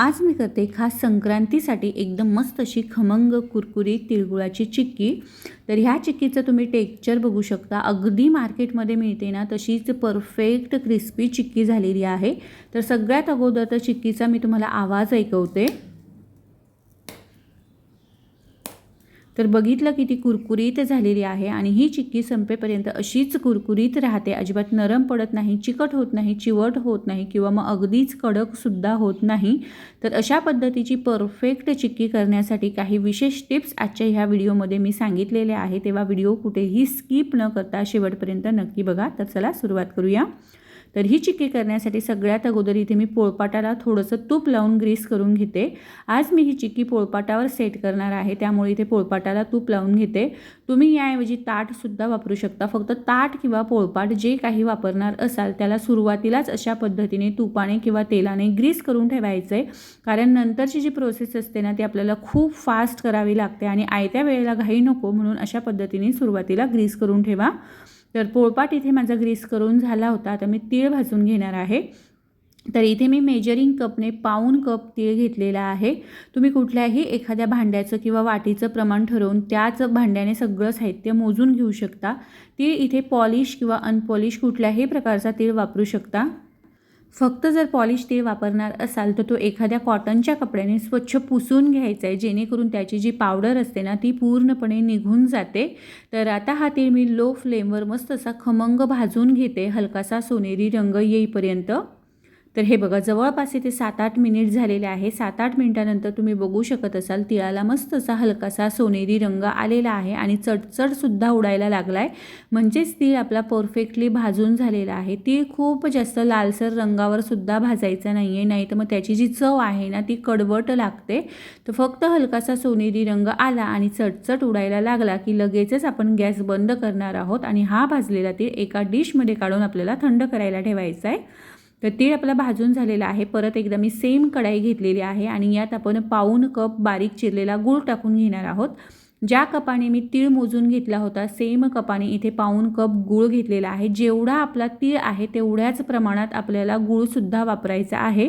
आज मी करते खास संक्रांतीसाठी एकदम मस्त अशी खमंग कुरकुरी तिळगुळाची चिक्की. तर ह्या चिक्कीचं तुम्ही टेक्स्चर बघू शकता. अगदी मार्केटमध्ये मिळते ना तशीच परफेक्ट क्रिस्पी चिक्की झालेली आहे. तर सगळ्यात अगोदर तर चिक्कीचा मी तुम्हाला आवाज ऐकवते. तर बघितलं की ती कुरकुरीत झालेली आहे आणि ही चिक्की संपेपर्यंत अशीच कुरकुरीत राहते. अजिबात नरम पडत नाही चिकट होत नाही चिवट होत नाही किंवा मग अगदीच कडकसुद्धा होत नाही. तर अशा पद्धतीची परफेक्ट चिक्की करण्यासाठी काही विशेष टिप्स आजच्या ह्या व्हिडिओमध्ये मी सांगितलेले आहे. तेव्हा व्हिडिओ कुठेही स्किप न करता शेवटपर्यंत नक्की बघा. तर चला सुरुवात करूया. तर ही चिक्की करण्यासाठी सगळ्यात अगोदर इथे मी पोळपाटाला थोडंसं तूप लावून ग्रीस करून घेते. आज मी ही चिक्की पोळपाटावर सेट करणार आहे त्यामुळे इथे पोळपाटाला तूप लावून घेते. तुम्ही याऐवजी ताटसुद्धा वापरू शकता. फक्त ताट किंवा पोळपाट जे काही वापरणार असाल त्याला सुरुवातीलाच अशा पद्धतीने तुपाने किंवा तेलाने ग्रीस करून ठेवायचं आहे कारण नंतरची जी प्रोसेस असते ना ती आपल्याला खूप फास्ट करावी लागते आणि आयत्या वेळेला घाई नको म्हणून अशा पद्धतीने सुरुवातीला ग्रीस करून ठेवा. तर पोळपाट इथे माझा ग्रीस करून झाला होता आता मी तीळ भाजून घेणार आहे. तर इथे मी मेजरिंग कपने पाऊन कप तीळ घेतलेला आहे. तुम्ही कुठल्याही एखाद्या भांड्याचं किंवा वाटीचं प्रमाण ठरवून त्याच भांड्याने सगळं साहित्य मोजून घेऊ शकता. तीळ इथे पॉलिश किंवा अनपॉलिश कुठल्याही प्रकारचा तीळ वापरू शकता. फक्त जर पॉलिश तेल वापरणार असाल तर तो एखाद्या कॉटनच्या कपड्याने स्वच्छ पुसून घ्यायचा आहे. जेणेकरून त्याची जी पावडर असते ना ती पूर्णपणे निघून जाते. तर आता हा तेल मी लो फ्लेमवर मस्त असा खमंग भाजून घेते. हलकासा सोनेरी रंग येईपर्यंत. तर हे बघा जवळपास इथे सात आठ मिनिट झालेले आहे. सात आठ मिनिटानंतर तुम्ही बघू शकत असाल तिळाला मस्त असा हलकासा सोनेरी रंग आलेला आहे आणि चटचटसुद्धा उडायला लागला आहे म्हणजेच तीळ आपला परफेक्टली भाजून झालेला आहे. तीळ खूप जास्त लालसर रंगावर सुद्धा भाजायचा नाही आहे नाही तर मग त्याची जी चव आहे ना ती कडवट लागते. तर फक्त हलकासा सोनेरी रंग आला आणि चटचट उडायला लागला की लगेचच आपण गॅस बंद करणार आहोत आणि हा भाजलेला तीळ एका डिशमध्ये काढून आपल्याला थंड करायला ठेवायचा आहे तर तीळ आपला भाजून झालेला आहे. परत एकदा मी सेम कढाई घेतलेली आहे आणि यात आपण पाऊन कप बारीक चिरलेला गूळ टाकून घेणार आहोत. ज्या कपाने मी तीळ मोजून घेतला होता सेम कपाने इथे पाऊन कप गूळ घेतलेला आहे. जेवढा आपला तीळ आहे तेवढ्याच प्रमाणात आपल्याला गूळसुद्धा वापरायचा आहे.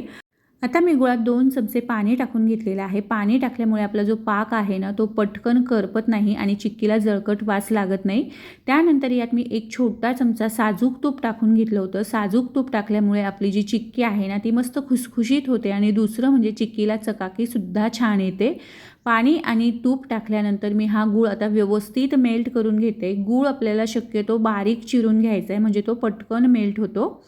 आता मी गुळात दोन चमचे पाणी टाकून घेतलेलं आहे. पाणी टाकल्यामुळे आपला जो पाक आहे ना तो पटकन करपत नाही आणि चिक्कीला जळकट वास लागत नाही. त्यानंतर यात मी एक छोटा चमचा साजूक तूप टाकून घेतलं होतं. साजूक तूप टाकल्यामुळे आपली जी चिक्की आहे ना ती मस्त खुसखुशीत होते आणि दुसरं म्हणजे चिक्कीला चकाकीसुद्धा छान येते. पाणी आणि तूप टाकल्यानंतर मी हा गूळ आता व्यवस्थित मेल्ट करून घेते. गूळ आपल्याला शक्यतो बारीक चिरून घ्यायचा आहे म्हणजे तो पटकन मेल्ट होतो.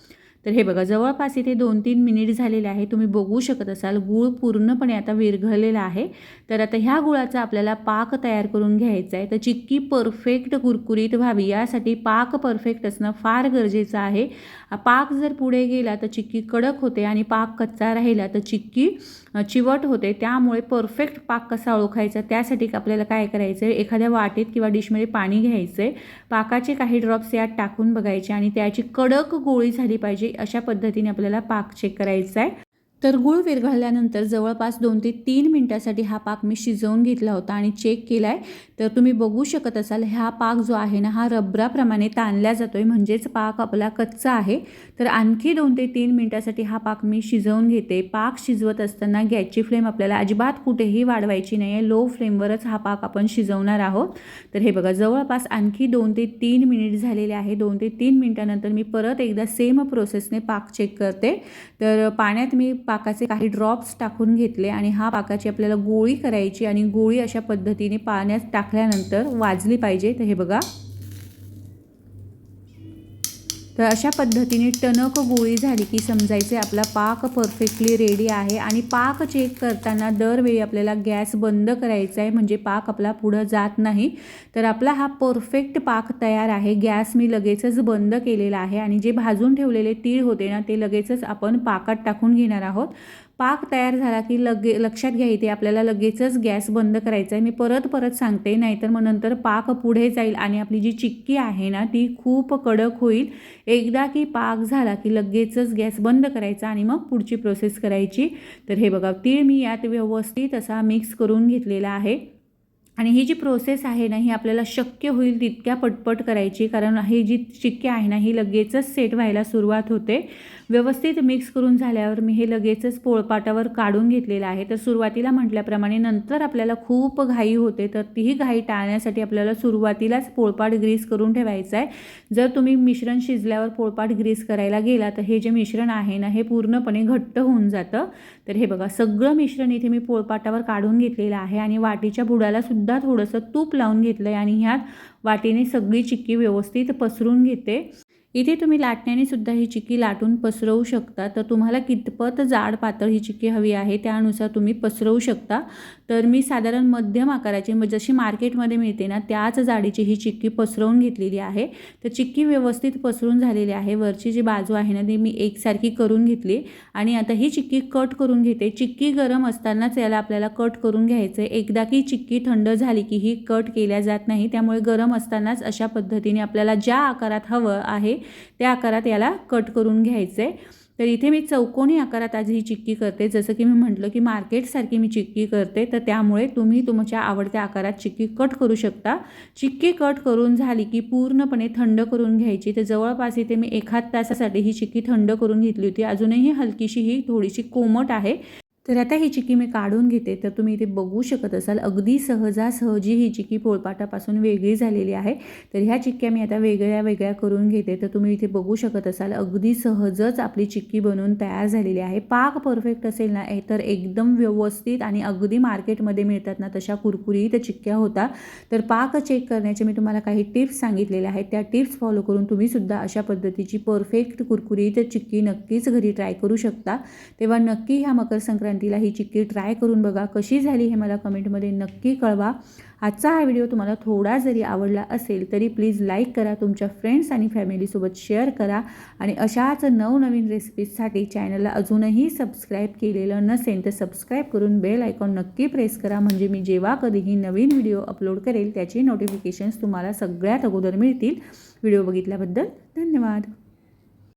तर हे बघा जवळपास इथे दोन तीन मिनिट झालेले आहे. तुम्ही बघू शकत असाल गूळ पूर्णपणे आता विरघळलेला आहे. तर आता ह्या गुळाचा आपल्याला पाक तयार करून घ्यायचा आहे. तर चिक्की परफेक्ट कुरकुरीत व्हावी यासाठी पाक परफेक्ट असणं फार गरजेचं आहे. पाक जर पुढे गेला तर चिक्की कडक होते आणि पाक कच्चा राहिला तर चिक्की चिवट होते. त्यामुळे परफेक्ट पाक कसा ओळखायचा? त्यासाठी आपल्याला काय करायचं आहे एखाद्या वाटेत किंवा डिशमध्ये पाणी घ्यायचं आहे पाकाचे काही ड्रॉप्स यात टाकून बघायचे आणि त्याची कडक गोळी झाली पाहिजे अशा पद्धतीने आपल्याला पाक चेक करायचा आहे तर गूळ विरघळल्यानंतर जवळपास दोन ते तीन मिनटासाठी हा पाक मी शिजवून घेतला होता आणि चेक केला आहे तर तुम्ही बघू शकत असाल हा पाक जो आहे ना हा रबराप्रमाणे ताणला जातो आहे म्हणजेच पाक आपला कच्चा आहे. तर आणखी दोन ते तीन मिनटासाठी हा पाक मी शिजवून घेते. पाक शिजवत असताना गॅसची फ्लेम आपल्याला अजिबात कुठेही वाढवायची नाही आहे लो फ्लेमवरच हा पाक आपण शिजवणार आहोत. तर हे बघा जवळपास आणखी दोन ते तीन मिनिट झालेले आहे. दोन ते तीन मिनटानंतर मी परत एकदा सेम प्रोसेसने पाक चेक करते. तर पाण्यात मी पाकाचे काही ड्रॉप्स टाकून घेतले आणि हा पाकाची आपल्याला गोळी करायची आणि गोळी अशा पद्धतीने पाण्यात टाकल्यानंतर वाजली पाहिजे. तर हे बघा. तर अशा पद्धतीने टणक गोळी झाली की समजायचे आपला पाक परफेक्टली रेडी आहे आणि पाक चेक करताना दरवेळी आपल्याला गॅस बंद करायचा आहे म्हणजे पाक आपला पुढं जात नाही. तर आपला हा परफेक्ट पाक तयार आहे. गॅस मी लगेचच बंद केलेला आहे आणि जे भाजून ठेवलेले तीळ होते ना ते लगेचच आपण पाकात टाकून घेणार आहोत. पाक तयार झाला की लगे लक्षात घ्या इथे आपल्याला लगेचच गॅस बंद करायचा आहे. मी परत परत सांगते नाहीतर मग नंतर पाक पुढे जाईल आणि आपली जी चिक्की आहे ना ती खूप कडक होईल. एकदा की पाक झाला की लगेचच गॅस बंद करायचा आणि मग पुढची प्रोसेस करायची. तर हे बघा तीळ मी यात व्यवस्थित असा मिक्स करून घेतलेला आहे. आणि ही जी प्रोसेस आहे ना ही आपल्याला शक्य होईल तितक्या पटपट करायची. कारण ही जी चिक्की आहे ना ही लगेचच सेट व्हायला सुरुवात होते. व्यवस्थित मिक्स करून झाल्यावर मी हे लगेचच पोळपाटावर काढून घेतलेलं आहे. तर सुरुवातीला म्हटल्याप्रमाणे नंतर आपल्याला खूप घाई होते तर तीही घाई टाळण्यासाठी आपल्याला सुरुवातीलाच पोळपाट ग्रीस करून ठेवायचं आहे. जर तुम्ही मिश्रण शिजल्यावर पोळपाट ग्रीस करायला गेला तर हे जे मिश्रण आहे ना हे पूर्णपणे घट्ट होऊन जातं. तर हे बघा सगळं मिश्रण इथे मी पोळपाटावर काढून घेतलेलं आहे आणि वाटीच्या बुडाला सुद्धा सुद्धा थोडंसं तूप लावून घेतलं आहे आणि ह्यात वाटीने सगळी चिक्की व्यवस्थित पसरून घेते. इथे तुम्ही लाटण्याने सुद्धा ही चिक्की लाटून पसरवू शकता. तर तुम्हाला कितपत जाड पातळ ही चिक्की हवी आहे त्यानुसार तुम्ही पसरवू शकता. तर मी साधारण मध्यम आकाराची म्हणजे जशी मार्केटमध्ये मिळते ना त्याच जाडीची ही चिक्की पसरवून घेतलेली आहे. तर चिक्की व्यवस्थित पसरून झालेली आहे. वरची जी बाजू आहे ना ती मी एकसारखी करून घेतली. आणि आता ही चिक्की कट करून घेते. चिक्की गरम असतानाच याला आपल्याला कट करून घ्यायचं आहे एकदा की चिक्की थंड झाली की ही कट केल्या जात नाही त्यामुळे गरम असतानाच अशा पद्धतीने आपल्याला ज्या आकारात हवं आहे त्या आकारात याला कट करून घ्यायचं. आहे तर इथे मी चौकोनी आकारात आज ही चिक्की करते. जसं की मी म्हटलं की मार्केटसारखी मी चिक्की करते तर त्यामुळे तुम्ही तुमच्या आवडत्या आकारात चिक्की कट करू शकता. चिक्की कट करून झाली की पूर्णपणे थंड करून घ्यायची. तर जवळपास इथे मी एखाद तासासाठी ही चिक्की थंड करून घेतली होती. अजूनही हलकीशी ही थोडीशी कोमट आहे. तर आता ही चिक्की मी काढून घेते. तर तुम्ही इथे बघू शकत असाल अगदी सहजासहजी ही चिक्की पोळपाटापासून वेगळी झालेली आहे. तर ह्या चिक्क्या मी आता वेगळ्या वेगळ्या करून घेते. तर तुम्ही इथे बघू शकत असाल अगदी सहजच आपली चिक्की बनवून तयार झालेली आहे. पाक परफेक्ट असेल ना तर एकदम व्यवस्थित आणि अगदी मार्केटमध्ये मिळतात ना तशा कुरकुरीत चिक्क्या होता. तर पाक चेक करण्याचे मी तुम्हाला काही टिप्स सांगितलेल्या आहेत. त्या टिप्स फॉलो करून तुम्हीसुद्धा अशा पद्धतीची परफेक्ट कुरकुरीत चिक्की नक्कीच घरी ट्राय करू शकता. तेव्हा नक्की ह्या मकर संक्रांत क्रांतीला ही चिक्की ट्राय करून बघा कशी झाली हे मला कमेंटमध्ये नक्की कळवा. आजचा हा व्हिडिओ तुम्हाला थोडा जरी आवडला असेल तरी प्लीज लाईक करा तुमच्या फ्रेंड्स आणि फॅमिलीसोबत शेअर करा आणि अशाच नवनवीन रेसिपीजसाठी चॅनलला अजूनही सबस्क्राईब केलेलं नसेल तर सबस्क्राईब करून बेल आयकॉन नक्की प्रेस करा. म्हणजे मी जेव्हा कधीही नवीन व्हिडिओ अपलोड करेल त्याची नोटिफिकेशन्स तुम्हाला सगळ्यात अगोदर मिळतील. व्हिडिओ बघितल्याबद्दल धन्यवाद.